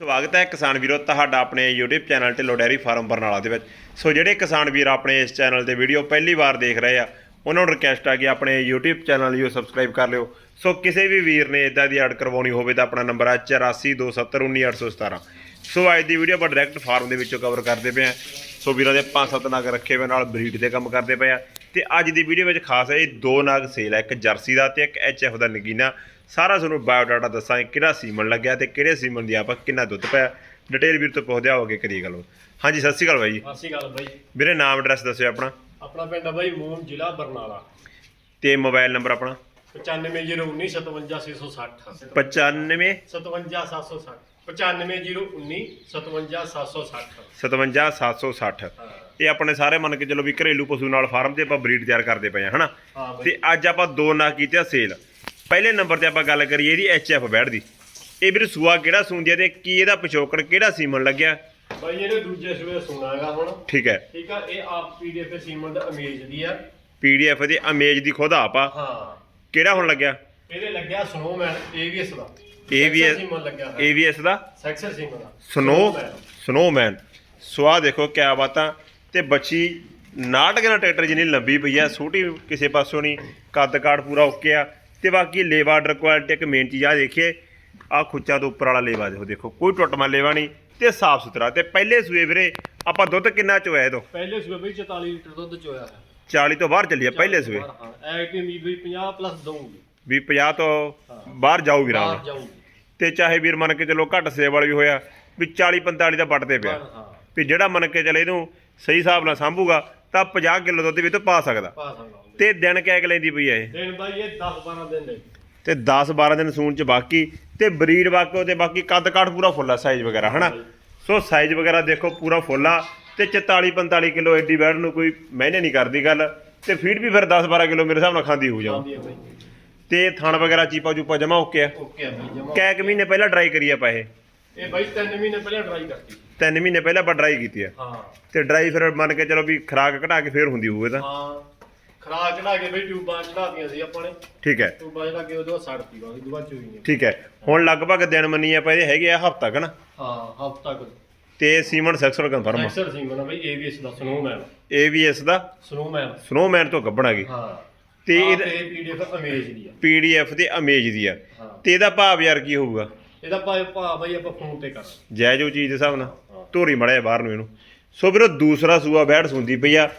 ਸਵਾਗਤ ਹੈ ਕਿਸਾਨ ਵੀਰੋ, ਤੁਹਾਡਾ ਆਪਣੇ YouTube channel Dhillon dairy farm Barnala ਦੇ ਵਿੱਚ। ਸੋ ਜਿਹੜੇ ਕਿਸਾਨ ਵੀਰ ਆਪਣੇ ਇਸ ਚੈਨਲ ਤੇ ਵੀਡੀਓ ਪਹਿਲੀ ਵਾਰ ਦੇਖ ਰਹੇ ਆ, ਉਹਨਾਂ ਨੂੰ ਰਿਕਵੈਸਟ ਆ ਕਿ ਆਪਣੇ YouTube ਚੈਨਲ ਨੂੰ ਸਬਸਕ੍ਰਾਈਬ ਕਰ ਲਿਓ। ਸੋ ਕਿਸੇ ਵੀ ਵੀਰ ਨੇ ਇਦਾਂ ਦੀ ਐਡ ਕਰਵਾਉਣੀ ਹੋਵੇ ਤਾਂ ਆਪਣਾ ਨੰਬਰ ਹੈ 8427191817 ਸੋ ਅੱਜ ਦੀ ਵੀਡੀਓ ਆਪਾਂ ਡਾਇਰੈਕਟ ਫਾਰਮ ਦੇ ਵਿੱਚੋਂ ਕਵਰ ਕਰਦੇ ਪਏ ਆ। ਸੋ ਵੀਰਾਂ ਦੇ ਪੰਜ ਸੱਤ ਨਗ ਰੱਖੇ ਹੋਏ ਨਾਲ ਬਰੀਡ ਦੇ ਕੰਮ ਕਰਦੇ ਪਏ ਆ। ਤੇ ਅੱਜ ਦੀ ਵੀਡੀਓ ਵਿੱਚ ਖਾਸ ਹੈ ਇਹ ਦੋ ਨਗ ਸੇਲ ਹੈ ਇੱਕ ਜਰਸੀ ਦਾ ਤੇ ਇੱਕ ਐਚਐਫ ਦਾ ਨਗੀਨਾ। ਸਾਰਾ ਤੁਹਾਨੂੰ ਬਾਇਓ ਡਾਟਾ ਦੱਸਾਂਗੇ ਕਿਹੜਾ ਸੀਮਨ ਲੱਗਿਆ ਤੇ ਕਿਹੜੇ ਸੀਮਨ ਦੀ ਆਪਾਂ ਕਿੰਨਾ ਦੁੱਧ ਪਿਆ। ਡਿਟੇਲ ਵੀਰ ਤੋਂ ਪੁੱਛਦੇ ਆਓਗੇ ਕਰੀ ਗੱਲ। ਹਾਂਜੀ ਸਤਿ ਸ਼੍ਰੀ ਅਕਾਲ ਬਾਈ ਜੀ। ਸਤਿ ਸ਼੍ਰੀ ਅਕਾਲ ਬਾਈ। ਵੀਰੇ ਨਾਮ ਐਡਰੈਸ ਦੱਸਿਓ ਆਪਣਾ। ਆਪਣਾ ਪਿੰਡ ਆ ਬਾਈ ਮੂਨ ਜ਼ਿਲ੍ਹਾ ਬਰਨਾਲਾ। ਤੇ ਮੋਬਾਈਲ ਨੰਬਰ ਆਪਣਾ? 9501957660 95 57760 95019 57760 57760 ਹਾਂ। ਇਹ ਆਪਣੇ ਸਾਰੇ ਮੰਨ ਕੇ ਚਲੋ ਵੀ ਘਰੇਲੂ ਪਸ਼ੂ ਨਾਲ ਫਾਰਮ ਤੇ ਆਪਾਂ ਬਰੀਡ ਤਿਆਰ ਕਰਦੇ ਪਏ ਆ ਹਨਾ? ਤੇ ਅੱਜ ਆਪਾਂ ਦੋ ਨਾ ਕੀਤੇ ਆ ਸੇਲ। ਪਹਿਲੇ ਨੰਬਰ ਤੇ ਆਪਾਂ ਗੱਲ ਕਰੀਏ ਇਹਦੀ ਐਚਐਫ ਬੈੜ ਦੀ। ਇਹ ਵੀਰ ਸੂਆ ਕਿਹੜਾ ਸੂੰਦੀ ਤੇ ਕੀ ਇਹਦਾ ਪਿਛੋਕੜ ਕਿਹੜਾ ਸੀਮਨ ਲੱਗਿਆ? ਬਾਈ ਇਹਨੇ ਦੂਜੇ ਸੂਏ ਸੁਣਾਗਾ ਹੁਣ। ਠੀਕ ਹੈ। ਠੀਕ ਆ ਇਹ ਆਪ ਪੀਡੀਐਫ ਸੀਮਨ ਦਾ ਅਮੇਜ ਦੀ ਆ। ਪੀਡੀਐਫ ਦੀ ਇਮੇਜ ਦੀ ਖੁਦ ਆਪ ਆ। ਹਾਂ। ਕਿਹੜਾ ਹੁਣ ਲੱਗਿਆ? ਇਹਦੇ ਲੱਗਿਆ ਸਨੋਮੈਨ ਏਵੀਐਸ ਦਾ। AVS ਸੀਮਨ ਲੱਗਿਆ AVS ਦਾ? ਸੈਕਸਰ ਸੀਮਨ ਦਾ। ਸਨੋ। ਸਨੋਮੈਨ ਸਵਾ ਦੇਖੋ ਕਿਆ ਬਾਤਾਂ। ਤੇ ਬੱਚੀ 69 ਗਣਾ ਟਰੈਕਟਰ ਜਿੰਨੀ ਲੰਬੀ ਪਈ ਆ ਛੋਟੀ ਕਿਸੇ ਪਾਸੋਂ ਨਹੀਂ। ਕੱਦ ਕਾਠ ਪੂਰਾ ਓਕੇ ਆ। ਤੇ ਬਾਕੀ ਲੇਵਾ ਆਰਡਰ ਕੁਆਲਿਟੀ ਇੱਕ ਮੇਨ ਚੀਜ਼ ਆ ਦੇਖੀਏ। ਆ ਖੁੱਚਾ ਤੋਂ ਉੱਪਰ ਵਾਲਾ ਲੇਵਾ ਦੇਖੋ ਦੇਖੋ ਕੋਈ ਟੁੱਟਮਾ ਲੇਵਾ ਨਹੀਂ ਤੇ ਸਾਫ਼ ਸੁਥਰਾ। ਤੇ ਪਹਿਲੇ ਸੂਏ ਵੀਰੇ ਆਪਾਂ ਦੁੱਧ ਕਿੰਨਾ ਚੋਇਆ ਇਹ ਤੋਂ? ਪਹਿਲੇ ਸੂਏ ਬਈ 44 ਲੀਟਰ ਦੁੱਧ ਚੋਇਆ ਹੈ 40 ਤੋਂ ਬਾਹਰ ਚੱਲੀ ਆ ਪਹਿਲੇ ਸੂਏ ਹਾਂ। ਐਕਟੀ ਉਮੀਦ ਬਈ 50 ਪਲੱਸ ਦਊਗੀ। ਵੀ 50 ਤੋਂ ਬਾਹਰ ਜਾਊਗੀ ਰਾਮ ਤੇ ਚਾਹੇ ਵੀਰ ਮੰਨ ਕੇ ਚਲੋ ਘੱਟ ਸੇਵ ਵਾਲਾ ਵੀ ਹੋਇਆ ਵੀ 40 45 ਦਾ ਵੱਟ ਤੇ ਪਿਆ ਵੀ ਜਿਹੜਾ ਮੰਨ ਕੇ ਚੱਲੇ ਇਹਨੂੰ ਸਹੀ ਹਿਸਾਬ ਨਾਲ ਸੰਭੂਗਾ ਤਾਂ 50 ਕਿਲੋ ਦੁੱਧ ਵੀ ਤੋਂ ਪਾ ਸਕਦਾ। ਪਾ ਸਕਦਾ। ਤੇ ਦਿਨ ਕਹਿ ਲੈਂਦੀ ਪਈ ਆ ਇਹ? ਦਿਨ ਬਾਈ ਇਹ 10 12 ਦਿਨ ਨੇ। ਤੇ 10 12 ਦਿਨ ਸੂਣ ਚ ਬਾਕੀ ਤੇ ਬਰੀਡ ਵਾਕੋ ਤੇ ਬਾਕੀ ਕੱਦ ਕਾਠ ਪੂਰਾ ਫੁੱਲ ਆ ਸਾਈਜ਼ ਵਗੈਰਾ ਹਨਾ? ਸੋ ਸਾਈਜ਼ ਵਗੈਰਾ ਦੇਖੋ ਪੂਰਾ ਫੁੱਲ ਆ ਤੇ 44 45 ਕਿਲੋ ਐਡੀ ਬੈਡ ਨੂੰ ਕੋਈ ਮਹਿਨੇ ਨਹੀਂ ਕਰਦੀ ਗੱਲ। ਤੇ ਫੀਡ ਵੀ ਫਿਰ 10 12 ਕਿਲੋ ਮੇਰੇ ਹਿਸਾਬ ਨਾਲ ਖਾਂਦੀ ਹੋ ਜਾਊ। ਆਉਂਦੀ ਬਾਈ। ਤੇ ਥਣ ਵਗੈਰਾ ਚੀਪਾ ਚੂਪਾ ਜਮਾ ਓਕੇ ਆ? ਓਕੇ ਆ ਬਾਈ ਜਮਾ ਕੈ ਕੁ ਮਹੀਨੇ ਪਹਿਲਾਂ ਡਰਾਈ ਕਰੀ ਆਪਾਂ ਇਹ। ਇਹ ਬਾਈ 3 ਮਹੀਨੇ ਪਹਿਲਾਂ ਟਰਾਈ ਕਰਤੀ। ਤਿੰਨ ਮਹੀਨੇ ਪਹਿਲਾਂ ਆਪਾਂ ਡਰਾਈ ਕੀਤੀ ਆ। ਹਾਂ। ਤੇ ਡਰਾਈ ਫਿਰ ਮੰਨ ਕੇ ਚਲੋ ਵੀ ਖਰਾਕ ਘਟਾ ਕੇ ਫੇਰ ਹੁੰਦੀ ਇਹ ਤਾਂ। ਹਾਂ। ਖਰਾਕ ਚੜਾ ਕੇ ਬਈ ਟਿਊਬਾਂ ਚੜਾਤੀਆਂ ਸੀ ਆਪਾਂ ਨੇ। ਠੀਕ ਹੈ। ਟਿਊਬਾਂ ਚੜਾ ਕੇ ਉਹਦੇ ਬਾਅਦ ਸੜਤੀ ਬਾਅਦ ਦੁਬਾਰਾ ਚੋਈ ਨਹੀਂ। ਠੀਕ ਹੈ। ਹੁਣ ਲਗਭਗ ਦਿਨ ਮੰਨੀ ਆਪਾਂ ਇਹਦੇ ਹੈਗੇ ਆ ਹਫਤਾ ਕਨ ਹਾਂ ਹਫਤਾ ਕੁ। ਤੇ ਸੀਮਨ ਸੈਕਸਰ ਕਨਫਰਮ ਐਕਸਰ ਸੀ ਮਨਾ ਬਈ ਏਵੀਐਸ ਦਾ ਸਨੋਮੈਨ ਏਵੀਐਸ ਦਾ ਸਨੋਮੈਨ ਸਨੋਮੈਨ ਤੋਂ ਗੱਬਣ ਆ ਗਈ। ਹਾਂ। ਤੇ ਇਹ ਪੀਡੀਐਫ ਅਮੇਜ ਦੀ ਆ। ਪੀਡੀਐਫ ਤੇ ਅਮੇਜ ਦੀ ਆ। ਹਾਂ। ਤੇ ਇਹਦਾ ਭਾਵ ਯਾਰ ਕੀ ਹੋਊਗਾ? ਇਹਦਾ ਭਾ ਭਾ ਬਾਈ ਆਪਾਂ ਫੋਨ ਤੇ ਕਰ ਜੈ ਜੋ ਚੀਜ਼ ਦੇ ਹਿਸਾਬ ਨਾਲ। ਧੋਰੀ ਮੜਿਆ ਬਾਹਰ ਨੂੰ ਇਹਨੂੰ। ਸੋ ਵੀਰੋ ਦੂਸਰਾ ਸੂਆ ਬੈਠ ਸੁੰਦੀ ਪਈ ਆ।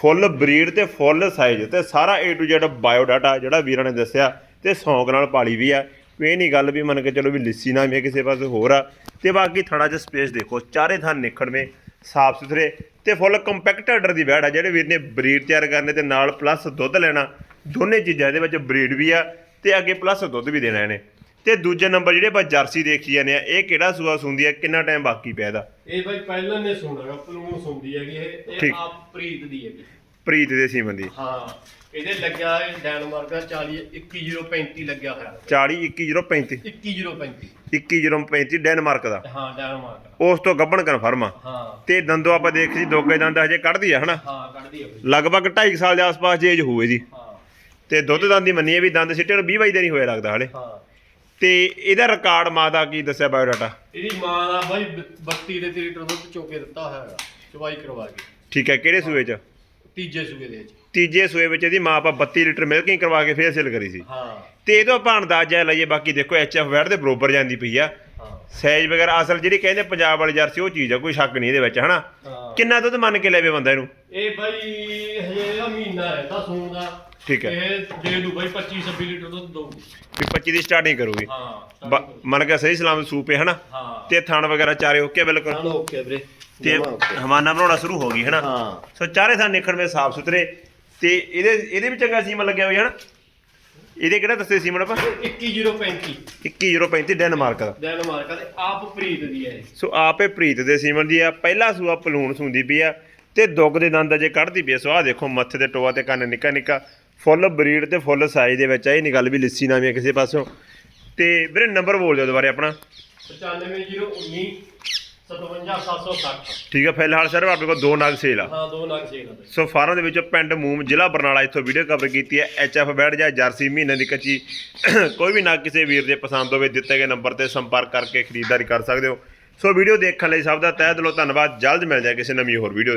ਫੁੱਲ ਬਰੀਡ ਤੇ ਫੁੱਲ ਸਾਈਜ਼ ਤੇ ਸਾਰਾ A to Z bio data ਜਿਹੜਾ ਵੀਰਾਂ ਨੇ ਦੱਸਿਆ ਤੇ ਸੌਂਕ ਨਾਲ ਪਾਲੀ ਵੀ ਆ। ਕੋਈ ਇਹ ਨਹੀਂ ਗੱਲ ਵੀ ਮੰਨ ਕੇ ਚਲੋ ਵੀ ਲਿੱਸੀ ਨਾ ਮੇ ਕਿਸੇ ਪਾਸੇ ਹੋਰ ਆ। ਤੇ ਬਾਕੀ ਥਣਾ 'ਚ ਸਪੇਸ ਦੇਖੋ, ਚਾਰੇ ਥਾਂ ਨਿਖੜਵੇਂ, ਸਾਫ਼ ਸੁਥਰੇ ਤੇ ਫੁੱਲ ਕੰਪੈਕਟ ਆਰਡਰ ਦੀ ਬੈੜ ਆ, ਜਿਹੜੇ ਵੀਰ ਨੇ ਬਰੀਡ ਤਿਆਰ ਕਰਨੇ ਤੇ ਨਾਲ ਪਲੱਸ ਦੁੱਧ ਲੈਣਾ। ਦੋਨੇ ਚੀਜ਼ਾਂ ਇਹਦੇ ਵਿੱਚ ਬਰੀਡ ਵੀ ਆ ਤੇ ਅੱਗੇ ਪਲੱਸ ਦੁੱਧ ਵੀ ਦੇਣਾ ਇਹਨੇ। ਤੇ ਦੂਜੇ ਨੰਬਰ ਜਿਹੜੇ ਆਪਾਂ ਜਰਸੀ ਦੇਖੀ ਜਾਂਦੇ ਆ, ਇਹ ਕਿਹੜਾ ਸੂਆ ਸੁੰਦੀ ਆ, ਕਿੰਨਾ ਟਾਈਮ ਬਾਕੀ ਪਿਆ ਇਹਦਾ? ਇਹ ਬਾਈ ਪਹਿਲਾਂ ਨੇ ਸੁਣਾਗਾ ਪਲੂਨ ਸੁਣਦੀ ਹੈਗੀ ਇਹ ਇਹ ਠੀਕ। ਆਪ ਪ੍ਰੀਤ ਦੀ ਹੈਗੀ। ਪ੍ਰੀਤ ਦੇ ਸੀਮਨ ਦੀ ਹਾਂ ਇਹਦੇ ਲੱਗਿਆ ਇਹ ਡੈਨਮਾਰਕ ਦਾ 40 21035 ਲੱਗਿਆ ਹੋਇਆ। 40 21035 21035 21035 ਡੈਨਮਾਰਕ ਦਾ। ਹਾਂ ਡੈਨਮਾਰਕ ਦਾ। ਉਸ ਤੋਂ ਗੱਬਣ ਕਨਫਰਮ ਆ। ਹਾਂ। ਤੇ ਦੰਦੋ ਆਪਾਂ ਦੇਖ ਸੀ ਦੋਗੇ ਦੰਦ ਹਜੇ ਕੱਢਦੀ ਆ ਹਨਾ? ਹਾਂ ਕੱਢਦੀ ਹੈ ਬਾਈ। ਲਗਭਗ 2.5 ਸਾਲ ਦੇ ਆਸ-ਪਾਸ ਦੀ ਏਜ ਹੋਵੇ ਜੀ ਹਾਂ। ਤੇ ਦੁੱਧ ਦੰਦ ਦੀ ਮੰਨੀਏ ਵੀ ਦੰਦ ਸਿੱਟੇ ਨੂੰ 20 22 ਦਿਨ ਹੀ ਹੋਇਆ ਲੱਗਦਾ ਹਲੇ। ਹਾਂ। ਤੇ ਇਹਦਾ ਰਿਕਾਰਡ ਮਾਂ ਦਾ ਕੀ ਦੱਸਿਆ ਬਾਇਓ ਡਾਟਾ ਇਹਦੀ ਮਾਂ ਦਾ ਬਾਈ 32 ਦੇ ਲੀਟਰ ਦੁੱਧ ਚੋਕੇ ਦਿੱਤਾ ਹੋਇਆ ਹੈਗਾ ਚਵਾਈ ਕਰਵਾ ਕੇ। ਠੀਕ ਹੈ ਕਿਹੜੇ ਸੂਏ 'ਚ? ਤੀਜੇ ਸੂਏ ਦੇ ਵਿੱਚ। ਤੀਜੇ ਸੂਏ ਵਿੱਚ ਇਹਦੀ ਮਾਂ ਆਪਾਂ 32 ਲੀਟਰ ਮਿਲਕਿੰਗ ਕਰਵਾ ਕੇ ਫੇਰ ਸੇਲ ਕਰੀ ਸੀ। ਹਾਂ। ਤੇ ਇਹਦੋਂ ਆਪਾਂ ਅੰਦਾਜ਼ਾ ਲਈਏ ਬਾਕੀ ਦੇਖੋ ਐਚਐਫ ਵੈਟ ਦੇ ਬਰੋਬਰ ਜਾਂਦੀ ਪਈ ਆ। ਸਾਈਜ਼ ਵਗੈਰਾ ਅਸਲ ਜਿਹੜੀ ਕਹਿੰਦੇ ਪੰਜਾਬ ਵਾਲੀ ਜਰਸੀ ਉਹ ਚੀਜ਼ ਆ ਕੋਈ ਸ਼ੱਕ ਨਹੀਂ ਇਹਦੇ ਵਿੱਚ ਹਨਾ? ਹਾਂ। ਕਿੰਨਾ ਦੁੱਧ ਮੰਨ ਕੇ ਲੈਵੇ ਬੰਦਾ ਇਹਨੂੰ? ਇਹ ਬਾਈ ਹਜੇ ਇਹਦਾ ਮਹੀਨਾ ਹੈ ਤਾਂ ਸੂਣ ਦਾ। ਠੀਕ ਹੈ। ਇਹ ਦੇ ਦੂ ਬਾਈ 25 26 ਲੀਟਰ ਦੁੱਧ ਦਊਗੀ। ਵੀ 25 ਦੀ ਸਟਾਰਟਿੰਗ ਕਰੂਗੀ। ਹਾਂ ਬ- ਮੰਨ ਕੇ ਸਹੀ ਸਲਾਮ ਸੂਪ ਹੈ ਹਨਾ? ਹਾਂ। ਤੇ ਥਣ ਵਗੈਰਾ ਚਾਰੇ ਓਕੇ ਬਿਲਕੁਲ? ਚਲੋ ਓਕੇ ਵੀਰੇ। ਤੇ ਜਮਾਂ okay। ਹਵਾਨਾ ਬਣਾਉਣਾ ਸ਼ੁਰੂ ਹੋ ਗਈ ਹਨਾ? ਹਾਂ। ਸੋ ਚਾਰੇ ਥਾਂ ਨਿਖੜਵੇਂ ਸਾਫ਼ ਸੁਥਰੇ। ਤੇ ਇਹਦੇ ਇਹਦੇ ਵੀ ਚੰਗਾ ਸੀਮਨ ਲੱਗਿਆ ਹੋਈ ਹਨਾ? ਇਹਦੇ ਕਿਹੜਾ ਦੱਸੇ ਸੀਮਨ ਆਪਾਂ 21035 21035 ਡੈਨਮਾਰਕ ਦਾ ਡੈਨਮਾਰਕ ਦੇ ਆਪ ਪ੍ਰੀਤ ਦੀ ਹੈ ਇਹ। ਸੋ ਆਪੇ ਪ੍ਰੀਤ ਦੇ ਸੀਮਨ ਦੀ ਆ ਪਹਿਲਾ ਸੂਆ ਪਲੂਣ ਸੁੰਦੀ ਪਈ ਆ ਤੇ ਦੁੱਗ ਦੇ ਦੰਦ ਅਜੇ ਕੱਢਦੀ ਪਈ ਆ। ਸੋ ਆ ਦੇਖੋ ਮੱਥੇ ਤੇ ਟੋਆ ਤੇ ਕੰਨ ਨਿੱਕਾ ਨਿੱਕਾ ਫੁੱਲ ਬਰੀਡ ਤੇ ਫੁੱਲ ਸਾਈਜ਼ ਦੇ ਵਿੱਚ ਆ। ਇਹ ਨਹੀਂ ਗੱਲ ਵੀ ਲਿੱਸੀ ਨਾ ਵੀ ਆ ਕਿਸੇ ਪਾਸੋਂ। ਤੇ ਵੀਰੇ ਨੰਬਰ ਬੋਲ ਦਿਓ ਦੁਬਾਰੇ ਆਪਣਾ। 95019 57760 ਠੀਕ ਆ ਫਿਲਹਾਲ ਸਰ ਆਪਣੇ ਕੋਲ ਦੋ ਨਾਗ ਸੇਲ ਆ। ਹਾਂ ਦੋ ਨਗ ਸੇਲ ਆ ਬਾਈ। ਸੋ ਫਾਰਮ ਦੇ ਵਿੱਚੋਂ ਪਿੰਡ ਮੂਮ ਜ਼ਿਲ੍ਹਾ ਬਰਨਾਲਾ ਇੱਥੋਂ ਵੀਡੀਓ ਕਵਰ ਕੀਤੀ ਹੈ। ਐਚਐਫ ਬੈਡ ਜਾਂ ਜਰਸੀ ਮਹੀਨੇ ਦੀ ਕੱਚੀ। ਕੋਈ ਵੀ ਨਗ ਕਿਸੇ ਵੀਰ ਦੇ ਪਸੰਦ ਹੋਵੇ ਦਿੱਤੇ ਗਏ ਨੰਬਰ ਤੇ ਸੰਪਰਕ ਕਰਕੇ ਖਰੀਦਦਾਰੀ ਕਰ ਸਕਦੇ ਹੋ। ਸੋ ਵੀਡੀਓ ਦੇਖਣ ਲਈ ਸਭ ਦਾ ਤਹਿ ਦਿਲੋਂ ਧੰਨਵਾਦ। ਜਲਦ ਮਿਲ ਜਾਏ ਕਿਸੇ ਨਵੀਂ ਹੋਰ ਵੀਡੀਓ ਦੇ ਨਾਲ।